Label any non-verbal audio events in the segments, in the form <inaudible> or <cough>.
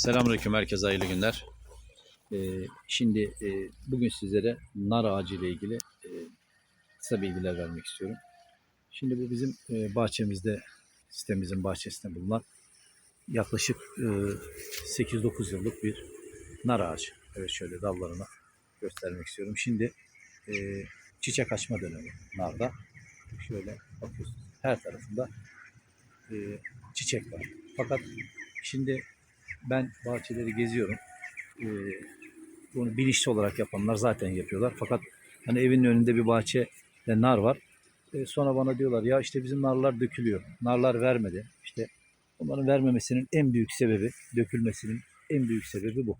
Selamünaleyküm herkese hayırlı günler. Ee, şimdi e, bugün sizlere nar ağacı ile ilgili e, kısa bilgiler vermek istiyorum. Şimdi bu bizim e, bahçemizde, sitemizin bahçesinde bulunan yaklaşık e, 8-9 yıllık bir nar ağacı. Evet şöyle dallarını göstermek istiyorum. Şimdi e, çiçek açma dönemi narda. Şöyle bakıyorsunuz her tarafında e, çiçek var. Fakat şimdi ben bahçeleri geziyorum. Ee, bunu bilinçli olarak yapanlar zaten yapıyorlar. Fakat hani evin önünde bir bahçe ve nar var. Ee, sonra bana diyorlar ya işte bizim narlar dökülüyor. Narlar vermedi. İşte onların vermemesinin en büyük sebebi, dökülmesinin en büyük sebebi bu.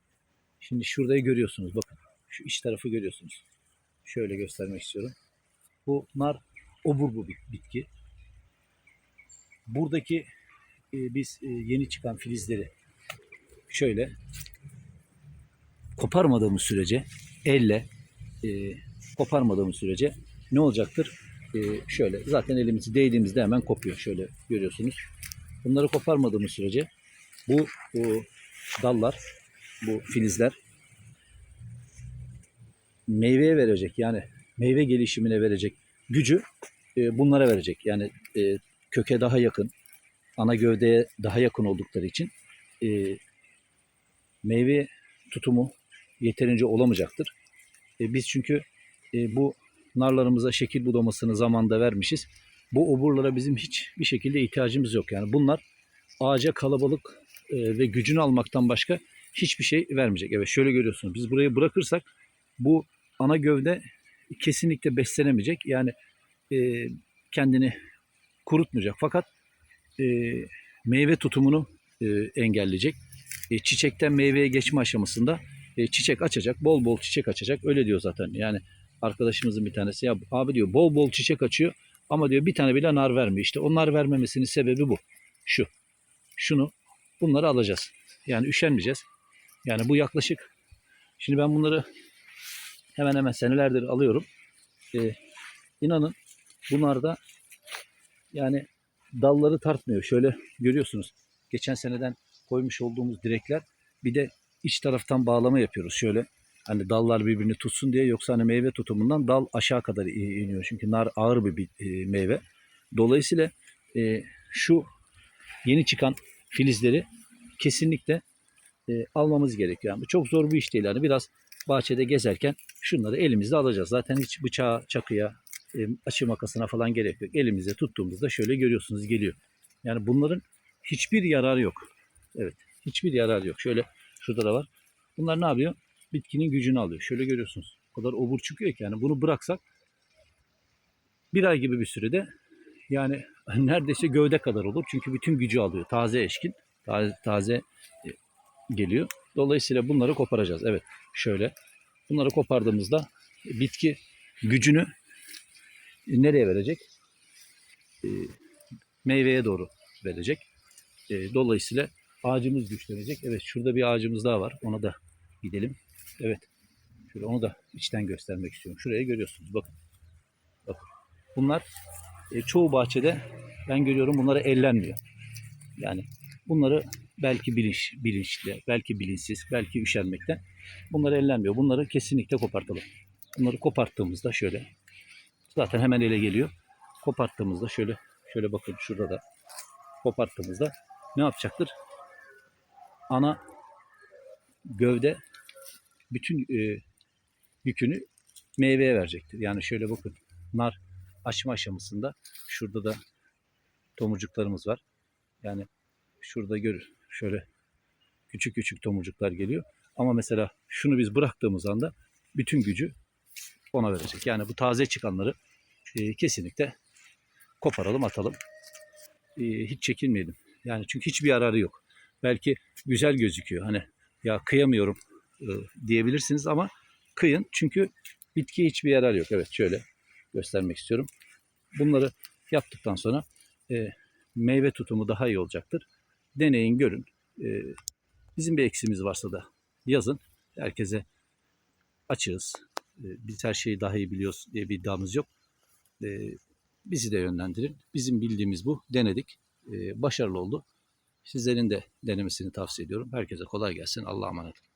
Şimdi şurayı görüyorsunuz bakın. Şu iç tarafı görüyorsunuz. Şöyle göstermek istiyorum. Bu nar obur bu bit- bitki. Buradaki e, biz e, yeni çıkan filizleri şöyle koparmadığımız sürece elle e, koparmadığımız sürece ne olacaktır? E, şöyle zaten elimizi değdiğimizde hemen kopuyor. Şöyle görüyorsunuz. Bunları koparmadığımız sürece bu, bu dallar, bu filizler meyveye verecek yani meyve gelişimine verecek gücü e, bunlara verecek. Yani e, köke daha yakın, ana gövdeye daha yakın oldukları için e, meyve tutumu yeterince olamayacaktır. E, biz çünkü e, bu narlarımıza şekil budamasını zamanda vermişiz. Bu oburlara bizim hiçbir şekilde ihtiyacımız yok. Yani bunlar ağaca kalabalık e, ve gücünü almaktan başka hiçbir şey vermeyecek. Evet şöyle görüyorsunuz. Biz burayı bırakırsak bu ana gövde kesinlikle beslenemeyecek. Yani e, kendini kurutmayacak. Fakat e, meyve tutumunu e, engelleyecek e, çiçekten meyveye geçme aşamasında e, çiçek açacak, bol bol çiçek açacak. Öyle diyor zaten. Yani arkadaşımızın bir tanesi ya abi diyor bol bol çiçek açıyor ama diyor bir tane bile nar vermiyor. İşte onlar vermemesinin sebebi bu. Şu. Şunu bunları alacağız. Yani üşenmeyeceğiz. Yani bu yaklaşık şimdi ben bunları hemen hemen senelerdir alıyorum. E, inanın bunlarda yani dalları tartmıyor. Şöyle görüyorsunuz. Geçen seneden koymuş olduğumuz direkler bir de iç taraftan bağlama yapıyoruz şöyle. Hani dallar birbirini tutsun diye yoksa hani meyve tutumundan dal aşağı kadar iniyor. Çünkü nar ağır bir bir, e, meyve. Dolayısıyla e, şu yeni çıkan filizleri kesinlikle e, almamız gerekiyor. Yani çok zor bir iş değil. Yani biraz bahçede gezerken şunları elimizde alacağız. Zaten hiç bıçağa, çakıya, e, açı makasına falan gerek yok. Elimizde tuttuğumuzda şöyle görüyorsunuz geliyor. Yani bunların hiçbir yararı yok. Evet. Hiçbir yararı yok. Şöyle şurada da var. Bunlar ne yapıyor? Bitkinin gücünü alıyor. Şöyle görüyorsunuz. O kadar obur çıkıyor ki yani bunu bıraksak bir ay gibi bir sürede yani <laughs> neredeyse gövde kadar olur. Çünkü bütün gücü alıyor. Taze eşkin. Taze, taze e, geliyor. Dolayısıyla bunları koparacağız. Evet. Şöyle. Bunları kopardığımızda bitki gücünü nereye verecek? E, meyveye doğru verecek. E, dolayısıyla ağacımız güçlenecek. Evet şurada bir ağacımız daha var. Ona da gidelim. Evet. Şöyle onu da içten göstermek istiyorum. Şuraya görüyorsunuz. Bakın. Bakın. Bunlar e, çoğu bahçede ben görüyorum bunları ellenmiyor. Yani bunları belki bilinç, bilinçli, belki bilinçsiz, belki üşenmekten bunları ellenmiyor. Bunları kesinlikle kopartalım. Bunları koparttığımızda şöyle zaten hemen ele geliyor. Koparttığımızda şöyle şöyle bakın şurada da koparttığımızda ne yapacaktır? Ana gövde bütün e, yükünü meyveye verecektir. Yani şöyle bakın nar açma aşamasında şurada da tomurcuklarımız var. Yani şurada görür. Şöyle küçük küçük tomurcuklar geliyor. Ama mesela şunu biz bıraktığımız anda bütün gücü ona verecek. Yani bu taze çıkanları e, kesinlikle koparalım atalım. E, hiç çekinmeyelim. Yani çünkü hiçbir yararı yok. Belki güzel gözüküyor. Hani ya kıyamıyorum e, diyebilirsiniz ama kıyın. Çünkü bitkiye hiçbir yarar yok. Evet şöyle göstermek istiyorum. Bunları yaptıktan sonra e, meyve tutumu daha iyi olacaktır. Deneyin görün. E, bizim bir eksimiz varsa da yazın. Herkese açığız. E, biz her şeyi daha iyi biliyoruz diye bir iddiamız yok. E, bizi de yönlendirin. Bizim bildiğimiz bu. Denedik. E, başarılı oldu. Sizlerin de denemesini tavsiye ediyorum. Herkese kolay gelsin. Allah'a emanet olun.